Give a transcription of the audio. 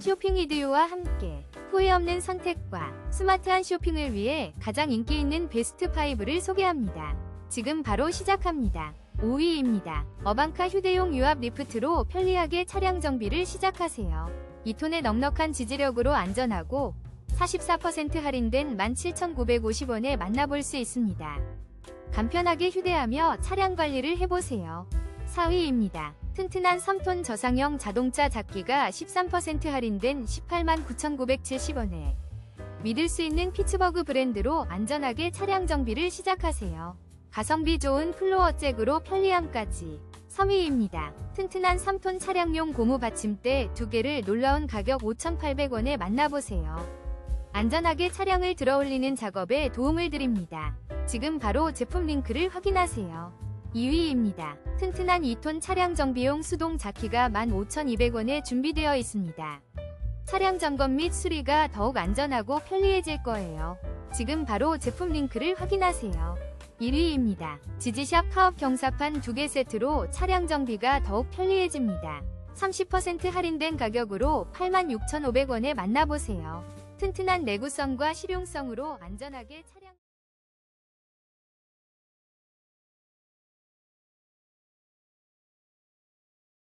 쇼핑 이디오와 함께 후회 없는 선택과 스마트한 쇼핑을 위해 가장 인기 있는 베스트 5를 소개합니다. 지금 바로 시작합니다. 5위입니다. 어방카 휴대용 유압 리프트로 편리하게 차량 정비를 시작하세요. 2톤의 넉넉한 지지력으로 안전하고 44% 할인된 17,950원에 만나볼 수 있습니다. 간편하게 휴대하며 차량 관리를 해보세요. 4위입니다. 튼튼한 3톤 저상형 자동차 잡기가 13% 할인된 18만 9,970원에 믿을 수 있는 피츠버그 브랜드로 안전하게 차량 정비를 시작하세요. 가성비 좋은 플로어 잭으로 편리함까지 3위입니다. 튼튼한 3톤 차량용 고무 받침대 2개를 놀라운 가격 5,800원에 만나보세요. 안전하게 차량을 들어올리는 작업에 도움을 드립니다. 지금 바로 제품 링크를 확인하세요. 2위입니다. 튼튼한 2톤 차량 정비용 수동 자키가 15,200원에 준비되어 있습니다. 차량 점검 및 수리가 더욱 안전하고 편리해질 거예요. 지금 바로 제품 링크를 확인하세요. 1위입니다. 지지샵 카업 경사판 2개 세트로 차량 정비가 더욱 편리해집니다. 30% 할인된 가격으로 86,500원에 만나보세요. 튼튼한 내구성과 실용성으로 안전하게 차량